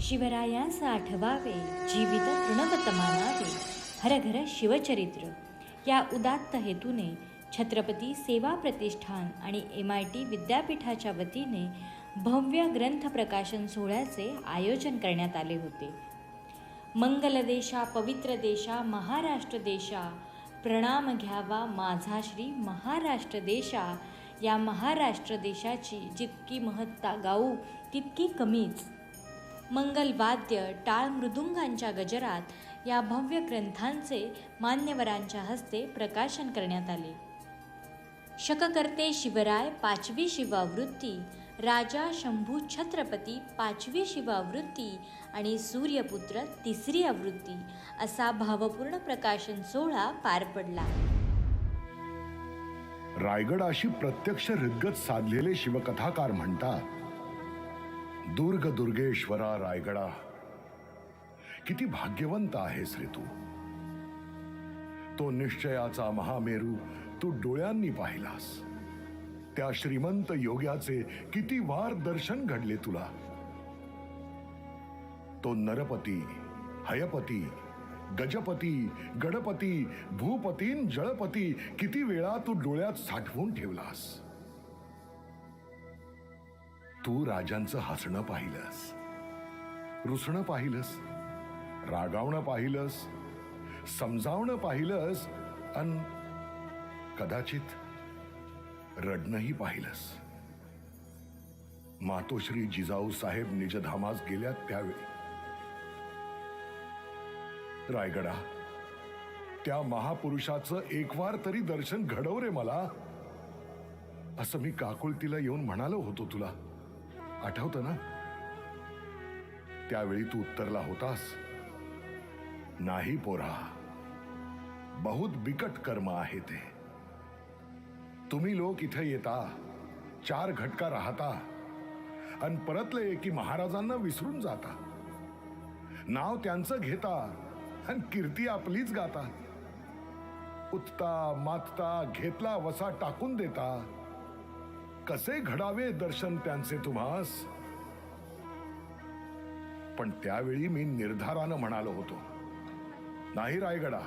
शिवरायास आठवावे जीवित तृणवत मानावे हरघर शिवचरित्र. या उदात्त हेतूने छत्रपती सेवा प्रतिष्ठान आणि एम आय टी विद्यापीठाच्या वतीने भव्य ग्रंथ प्रकाशन सोहळ्याचे आयोजन करण्यात आले होते. मंगल देशा पवित्र देशा महाराष्ट्र देशा प्रणाम घ्यावा माझा श्री महाराष्ट्र देशा. या महाराष्ट्र देशाची जितकी महत्ता गाऊ तितकी कमीच. मंगलवाद्य टाळ मृदुंगांच्या गजरात या भव्य ग्रंथांचे मान्यवरांच्या हस्ते प्रकाशन करण्यात आले. शककर्ते शिवराय पाचवी शिवावृत्ती राजा शंभू छत्रपती पाचवी शिवावृत्ती आणि सूर्यपुत्र तिसरी आवृत्ती असा भावपूर्ण प्रकाशन सोहळा पार पडला. रायगडाशी प्रत्यक्ष हृदगत साधलेले शिवकथाकार म्हणतात दुर्ग दुर्गेश्वरा रायगडा. किती भाग्यवंत आहेस रे तू. तो निश्चयाचा महामेरू तू डोळ्यांनी पाहिलास. त्या श्रीमंत योग्याचे किती वार दर्शन घडले तुला. तो नरपती हयपती गजपती गणपती भूपतीन जळपती किती वेळा तू डोळ्यात साठवून ठेवलास. तू राजांचं हसणं पाहिलंस. रुसणं पाहिलंस. रागावणं पाहिलंस. समजावणं पाहिलंस. अन कदाचित रडणंही पाहिलंस. मातोश्री जिजाऊ साहेब निजधामास गेल्या त्यावेळी. रायगडा त्या महापुरुषाचं एकवार तरी दर्शन घडव रे मला. असं मी काकुळतीला येऊन म्हणालो होतो तुला. आठवतं ना? त्यावेळी तू उत्तरला होतास. नाही पोरा. बहुत बिकट कर्म आहे ते. तुम्ही लोक इथे येता चार घटका राहता आणि परतले की महाराजांना विसरून जाता. नाव त्यांचं घेता आणि कीर्ती आपलीच गाता. उठता मातता घेतला वसा टाकून देता. कसे घडावे दर्शन त्यांचे तुम्हास? पण त्यावेळी मी निर्धारानं म्हणालो होतो नाही रायगडा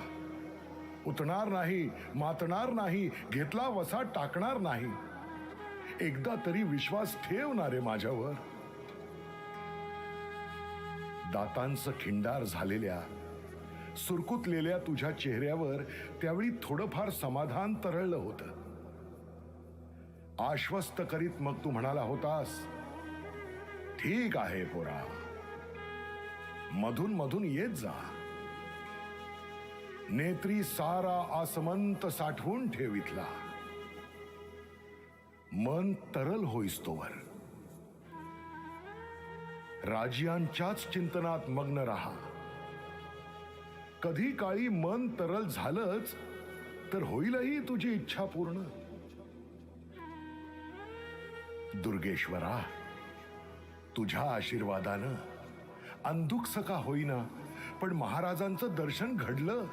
उतणार नाही मातणार नाही घेतला वसा टाकणार नाही. एकदा तरी विश्वास ठेवणारे माझ्यावर. दातांचं खिंडार झालेल्या सुरकुतलेल्या तुझ्या चेहऱ्यावर त्यावेळी थोडंफार समाधान तरळलं होतं. आश्वस्त करीत मग तू म्हणाला होतास ठीक आहे पोरा मधून मधून येत जा. नेत्री सारा आसमंत साठवून ठेवितला. मन तरल होईस तोवर. राजियांच्याच चिंतनात मग्न राहा. कधी काळी मन तरल झालंच तर होईलही तुझी इच्छा पूर्ण. दुर्गेश्वरा तुझ्या आशीर्वादानं अंधुक का होईना पण महाराजांचं दर्शन घडलं.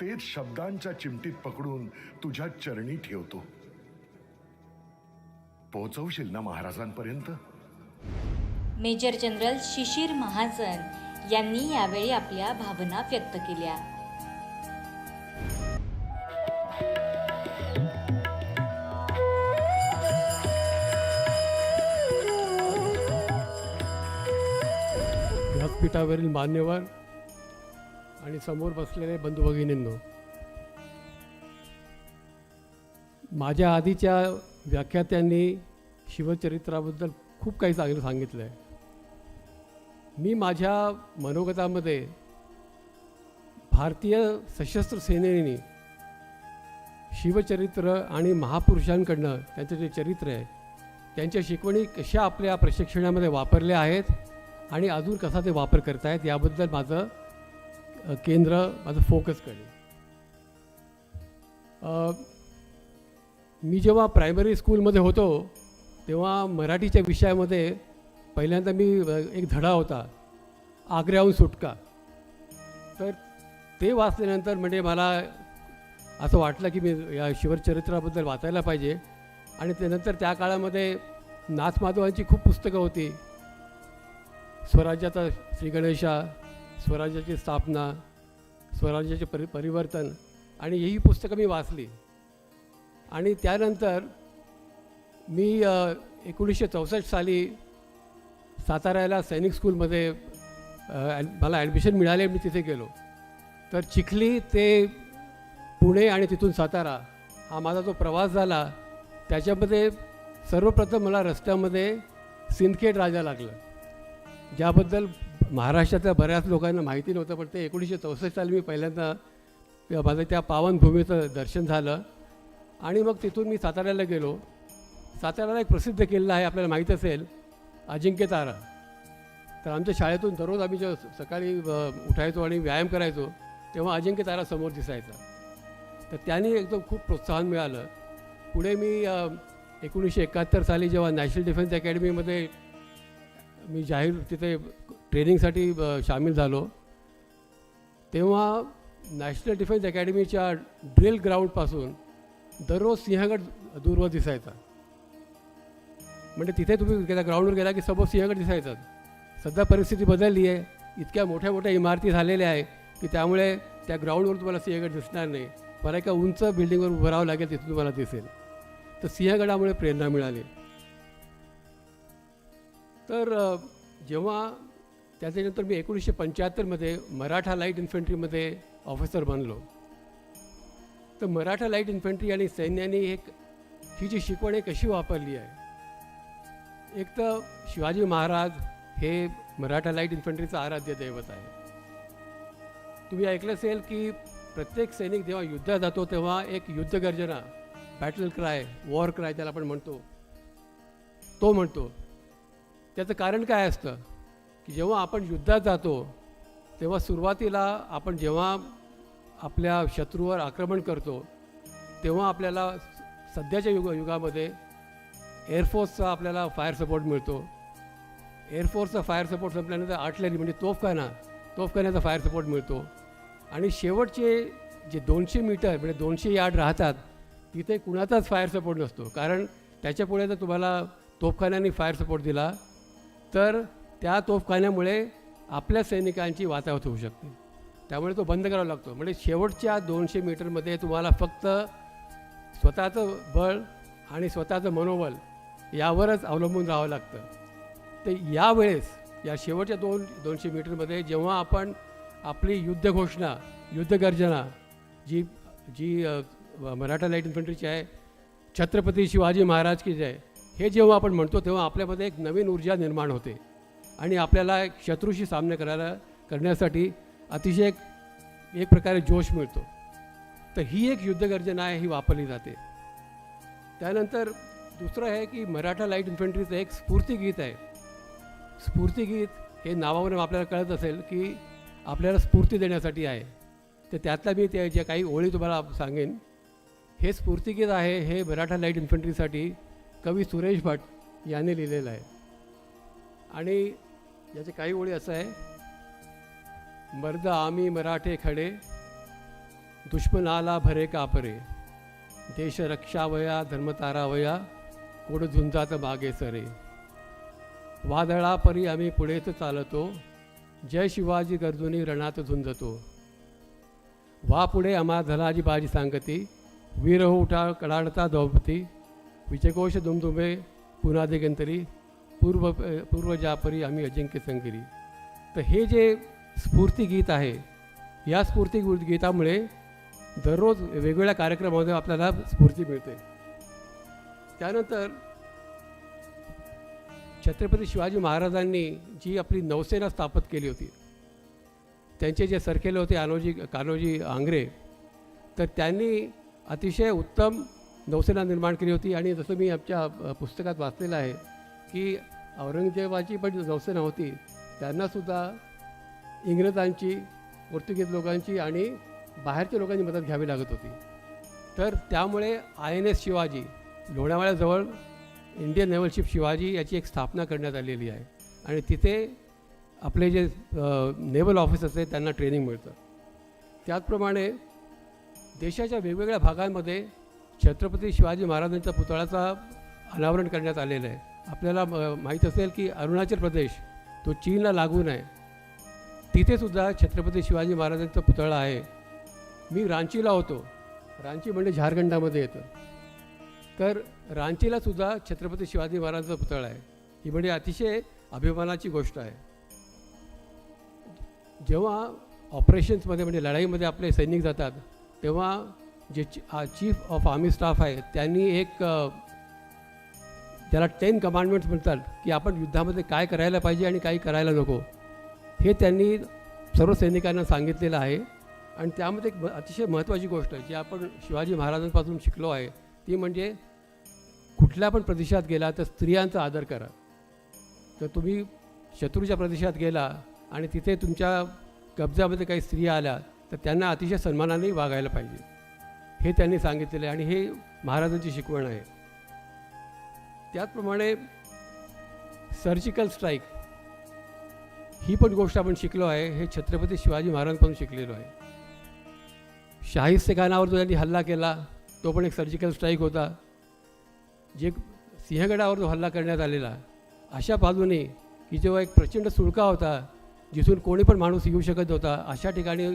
तेच शब्दांच्या चिमटीत पकडून तुझ्या चरणी ठेवतो. पोहोचवशील ना महाराजांपर्यंत? मेजर जनरल शिशिर महाजन यांनी यावेळी आपल्या भावना व्यक्त केल्या. व्यासपीठावरील मान्यवर आणि समोर बसलेले बंधू भगिनींनो माझ्या आधीच्या व्याख्यात्यांनी शिवचरित्राबद्दल खूप काही चांगलं सांगितलं आहे मी माझ्या मनोगतामध्ये भारतीय सशस्त्र सेनेने शिवचरित्र आणि महापुरुषांकडनं त्यांचं जे चरित्र आहे त्यांच्या शिकवणी कशा आपल्या प्रशिक्षणामध्ये वापरल्या आहेत आणि अजून कसा ते वापर करतायत याबद्दल माझं केंद्र माझं फोकस करेल. मी जेव्हा प्रायमरी स्कूलमध्ये होतो तेव्हा मराठीच्या विषयामध्ये पहिल्यांदा मी एक धडा होता आग्र्याहून सुटका. तर ते वाचल्यानंतर म्हणजे मला असं वाटलं की मी या शिवचरित्राबद्दल वाचायला पाहिजे. आणि त्यानंतर त्या काळामध्ये नाथ माधवांची खूप पुस्तकं होती. स्वराज्याचा श्रीगणेशा स्वराज्याची स्थापना स्वराज्याचे परि परिवर्तन आणि ही पुस्तकं मी वाचली. आणि त्यानंतर मी एकोणीसशे चौसष्ट साली साताऱ्याला सैनिक स्कूलमध्ये ॲड- मला ॲडमिशन मिळाले मी तिथे गेलो. तर चिखली ते पुणे आणि तिथून सातारा हा माझा जो प्रवास झाला त्याच्यामध्ये सर्वप्रथम मला रस्त्यामध्ये सिंदखेड राजा लागलं. ज्याबद्दल महाराष्ट्रातल्या बऱ्याच लोकांना माहिती नव्हतं पण ते एकोणीसशे चौसष्ट साली मी पहिल्यांदा माझं त्या पावनभूमीचं दर्शन झालं. आणि मग तिथून मी साताऱ्याला गेलो. साताऱ्याला एक प्रसिद्ध किल्ला आहे आपल्याला माहीत असेल अजिंक्य तारा. तर आमच्या शाळेतून दररोज आम्ही जेव्हा सकाळी उठायचो आणि व्यायाम करायचो तेव्हा अजिंक्य तारा समोर दिसायचा. तर त्याने एकदम खूप प्रोत्साहन मिळालं. पुढे मी एकोणीसशे एकाहत्तर साली जेव्हा नॅशनल डिफेन्स अकॅडमीमध्ये मी जाहीर तिथे ट्रेनिंगसाठी सामील झालो. तेव्हा नॅशनल डिफेन्स अकॅडमीच्या ड्रिल ग्राउंडपासून दररोज सिंहगड दूरवर दिसायचा. म्हणजे तिथे तुम्ही गेला ग्राउंडवर गेला की सबोज सिंहगड दिसायचा. सध्या परिस्थिती बदलली आहे. इतक्या मोठ्या मोठ्या इमारती झालेल्या आहे की त्यामुळे त्या ग्राउंडवर तुम्हाला सिंहगड दिसणार नाही. मला एका उंच बिल्डिंगवर उभं राहावं लागेल तिथून तुम्हाला दिसेल. तर सिंहगडामुळे प्रेरणा मिळाली. तर जेव्हा त्याच्यानंतर मी एकोणीसशे पंच्याहत्तरमध्ये मराठा लाइट इन्फंट्रीमध्ये ऑफिसर बनलो. तर मराठा लाइट इन्फंट्री आणि सैन्याने एक ही जी शिकवण आहे कशी वापरली आहे? एक तर शिवाजी महाराज हे मराठा लाइट इन्फंट्रीचं आराध्य दैवत आहे. तुम्ही ऐकलं असेल की प्रत्येक सैनिक जेव्हा युद्धात जातो तेव्हा एक युद्धगर्जना बॅटल क्राय वॉर क्राय त्याला आपण म्हणतो. तो म्हणतो त्याचं कारण काय असतं? की जेव्हा आपण युद्धात जातो तेव्हा सुरुवातीला आपण जेव्हा आपल्या शत्रूवर आक्रमण करतो तेव्हा आपल्याला सध्याच्या युग युगामध्ये एअरफोर्सचा आपल्याला फायर सपोर्ट मिळतो. एअरफोर्सचा फायर सपोर्ट संपल्यानंतर आर्टलरी म्हणजे तोफखाना तोफखान्याचा फायर सपोर्ट मिळतो. आणि शेवटचे जे दोनशे मीटर म्हणजे दोनशे यार्ड राहतात तिथे कुणाचाच फायर सपोर्ट नसतो. कारण त्याच्यापुढे जर तुम्हाला तोफखान्याने फायर सपोर्ट दिला तर त्या तोफखान्यामुळे आपल्या सैनिकांची वाताहत होऊ शकते. त्यामुळे तो बंद करावा लागतो. म्हणजे शेवटच्या दोनशे मीटरमध्ये तुम्हाला फक्त स्वतःचं बळ आणि स्वतःचं मनोबल यावरच अवलंबून राहावं लागतं. तर यावेळेस या शेवटच्या दोन दोनशे मीटरमध्ये जेव्हा आपण आपली युद्ध घोषणा युद्धगर्जना जी जी मराठा लाइट इन्फंट्रीची आहे छत्रपती शिवाजी महाराज की जय हे जेव्हा आपण म्हणतो तेव्हा आपल्यामध्ये एक नवीन ऊर्जा निर्माण होते. आणि आपल्याला एक शत्रूशी सामना करायला करण्यासाठी अतिशय एक एक प्रकारे जोश मिळतो. तर ही एक युद्धगर्जना आहे ही वापरली जाते. त्यानंतर दुसरं आहे की मराठा लाइट इन्फंट्रीचं एक स्फूर्तीगीत आहे. स्फूर्तीगीत हे नावावरून आपल्याला कळत असेल की आपल्याला स्फूर्ती देण्यासाठी आहे. तर त्यातल्या मी त्या ज्या काही ओळी तुम्हाला सांगेन हे स्फूर्तीगीत आहे हे मराठा लाइट इन्फंट्रीसाठी कवी सुरेश भट याने लिहिलेलं आहे. आणि याचे काही ओळी असं आहे. मर्द आम्ही मराठे खडे दुश्मनाला भरे कापरे. देश रक्षावया धर्मतारावया कोड झुंजात मागे सरे. वादळापरी आम्ही पुढेच चालतो जय शिवाजी गरजूनी रणात झुंजतो. वा पुढे आम्हा धनाजी बाजी सांगती वीर उठा कडाडता द्रौपदी. विजयकोश दुमदुमे पुनादिगंतरी पूर्व पूर्वजापरी आम्ही अजिंक्य संगिरी. तर हे जे स्फूर्तिगीत आहे या स्फूर्ती गीतामुळे दररोज वेगवेगळ्या कार्यक्रमामध्ये आपल्याला स्फूर्ती मिळते. त्यानंतर छत्रपती शिवाजी महाराजांनी जी आपली नौसेना स्थापित केली होती त्यांचे जे सरकेले होते आनोजी कान्होजी आंग्रे तर त्यांनी अतिशय उत्तम नौसेना निर्माण केली होती. आणि जसं मी आमच्या पुस्तकात वाचलेलं आहे की औरंगजेबाची पण जी नौसेना होती त्यांनासुद्धा इंग्रजांची पोर्तुगीज लोकांची आणि बाहेरच्या लोकांची मदत घ्यावी लागत होती. तर त्यामुळे आय एन एस शिवाजी लोणावळ्याजवळ इंडियन नेव्हलशिप शिवाजी याची एक स्थापना करण्यात आलेली आहे. आणि तिथे आपले जे नेव्हल ऑफिसर्स आहेत त्यांना ट्रेनिंग मिळतं. त्याचप्रमाणे देशाच्या वेगवेगळ्या भागांमध्ये छत्रपती शिवाजी महाराजांच्या पुतळ्याचा अनावरण करण्यात आलेलं आहे. आपल्याला म- माहीत असेल की अरुणाचल प्रदेश तो चीनला लागून आहे तिथे सुद्धा छत्रपती शिवाजी महाराजांचा पुतळा आहे. मी रांचीला होतो. रांची म्हणजे झारखंडामध्ये येतं. तर रांचीला सुद्धा छत्रपती शिवाजी महाराजांचा पुतळा आहे. ही म्हणजे अतिशय अभिमानाची गोष्ट आहे. जेव्हा ऑपरेशन्समध्ये म्हणजे लढाईमध्ये आपले सैनिक जातात तेव्हा जे चीफ ऑफ आर्मी स्टाफ आहे त्यांनी एक त्याला टेन कमांडमेंट्स म्हणतात की आपण युद्धामध्ये काय करायला पाहिजे आणि काही करायला नको हे त्यांनी सर्व सैनिकांना सांगितलेलं आहे. आणि त्यामध्ये एक अतिशय महत्त्वाची गोष्ट जी आपण शिवाजी महाराजांपासून शिकलो आहे ती म्हणजे कुठल्या पण प्रदेशात गेला तर स्त्रियांचा आदर करा. तर तुम्ही शत्रूच्या प्रदेशात गेला आणि तिथे तुमच्या कब्जामध्ये काही स्त्रिया आल्या तर त्यांना अतिशय सन्मानाने वागायला पाहिजे. हे त्यांनी सांगितलेलं आहे आणि हे महाराजांची शिकवण आहे. त्याचप्रमाणे सर्जिकल स्ट्राईक ही पण गोष्ट आपण शिकलो आहे. हे छत्रपती शिवाजी महाराजांपासून शिकलेलो आहे. शाहिस्तेखानावर जो त्यांनी हल्ला केला तो पण एक सर्जिकल स्ट्राईक होता. जे सिंहगडावर जो हल्ला करण्यात आलेला अशा बाजूने की जेव्हा एक प्रचंड सुळका होता जिथून कोणी पण माणूस येऊ शकत होता अशा ठिकाणी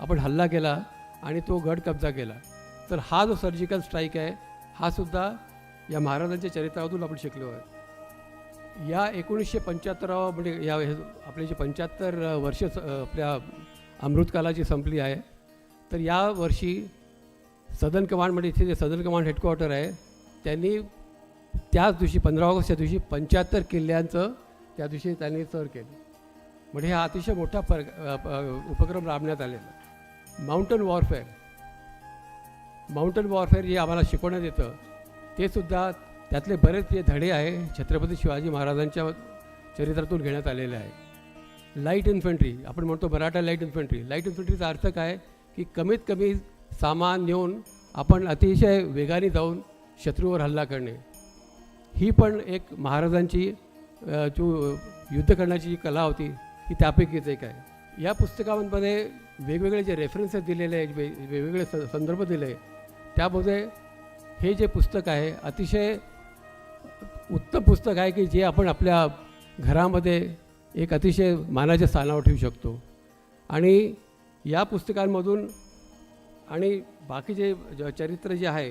आपण हल्ला केला आणि तो गड कब्जा केला. तर हा जो सर्जिकल स्ट्राईक आहे हा सुद्धा या महाराजांच्या चरित्रातून आपण शिकलो आहे. या एकोणीसशे पंच्याहत्तरावा म्हणजे या हे आपले जे पंच्याहत्तर वर्ष आपल्या अमृतकालाची संपली आहे तर या वर्षी सदन कमांड म्हणजे इथे जे सदन कमांड हेडक्वार्टर आहे त्यांनी त्याच दिवशी पंधरा ऑगस्टच्या दिवशी पंच्याहत्तर किल्ल्यांचं त्या दिवशी त्यांनी सर केलं. म्हणजे हा अतिशय मोठा पर उपक्रम राबण्यात आलेला माउंटन वॉरफेअर माउंटन वॉरफेअर जे आम्हाला शिकवण्यात येतं ते सुद्धा त्यातले बरेच जे धडे आहे छत्रपती शिवाजी महाराजांच्या चरित्रातून घेण्यात आलेले आहे. लाइट इन्फंट्री आपण म्हणतो मराठा लाइट इन्फंट्री लाइट इन्फंट्रीचा अर्थ काय? की कमीत कमी सामान नेऊन आपण अतिशय वेगाने जाऊन शत्रूवर हल्ला करणे. ही पण एक महाराजांची जो युद्ध करण्याची जी कला होती ही त्यापैकीच एक आहे. या पुस्तकांमध्ये वेगवेगळे जे रेफरन्सेस दिलेले आहेत वेगवेगळे स संदर्भ दिले त्यामध्ये हे जे पुस्तक आहे अतिशय उत्तम पुस्तक आहे की जे आपण आपल्या घरामध्ये एक अतिशय मानाच्या स्थानावर ठेवू शकतो. आणि या पुस्तकांमधून आणि बाकीचे जे चरित्र जे आहे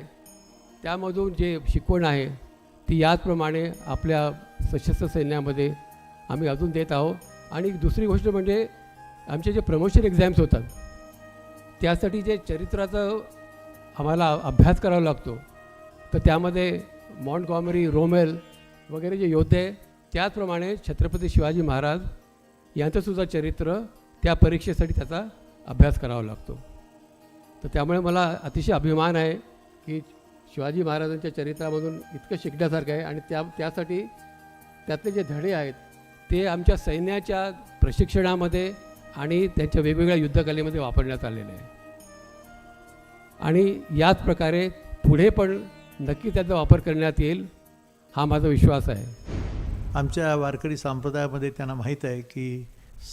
त्यामधून जे शिकवण आहे ती याचप्रमाणे आपल्या सशस्त्र सैन्यामध्ये आम्ही अजून देत आहोत. आणि दुसरी गोष्ट म्हणजे आमचे जे प्रमोशन एक्झाम्स होतात त्यासाठी जे चरित्राचं आम्हाला अभ्यास करावा लागतो. तर त्यामध्ये मॉन्ट रोमेल वगैरे जे योद्धे त्याचप्रमाणे छत्रपती शिवाजी महाराज यांचंसुद्धा चरित्र त्या परीक्षेसाठी त्याचा अभ्यास करावा लागतो. तर त्यामुळे मला अतिशय अभिमान आहे की शिवाजी महाराजांच्या चरित्रामधून इतकं शिकण्यासारखं आहे आणि त्या त्यासाठी त्यातले जे धडे आहेत ते आमच्या सैन्याच्या प्रशिक्षणामध्ये आणि त्यांच्या वेगवेगळ्या युद्धकलेमध्ये वापरण्यात आलेले आहे. आणि याच प्रकारे पुढे पण नक्की त्याचा वापर करण्यात येईल हा माझा विश्वास आहे. आमच्या वारकरी संप्रदायामध्ये त्यांना माहीत आहे की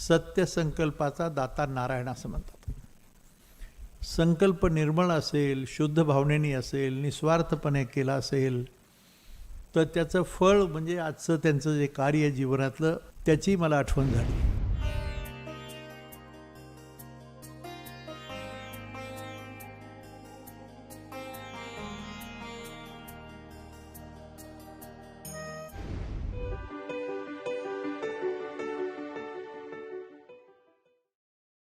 सत्य संकल्पाचा दाता नारायण असं म्हणतात. संकल्प निर्मळ असेल शुद्ध भावनेनी असेल निस्वार्थपणे केला असेल तर त्याचं फळ म्हणजे आजचं त्यांचं जे कार्य जीवनातलं त्याची मला आठवण झाली.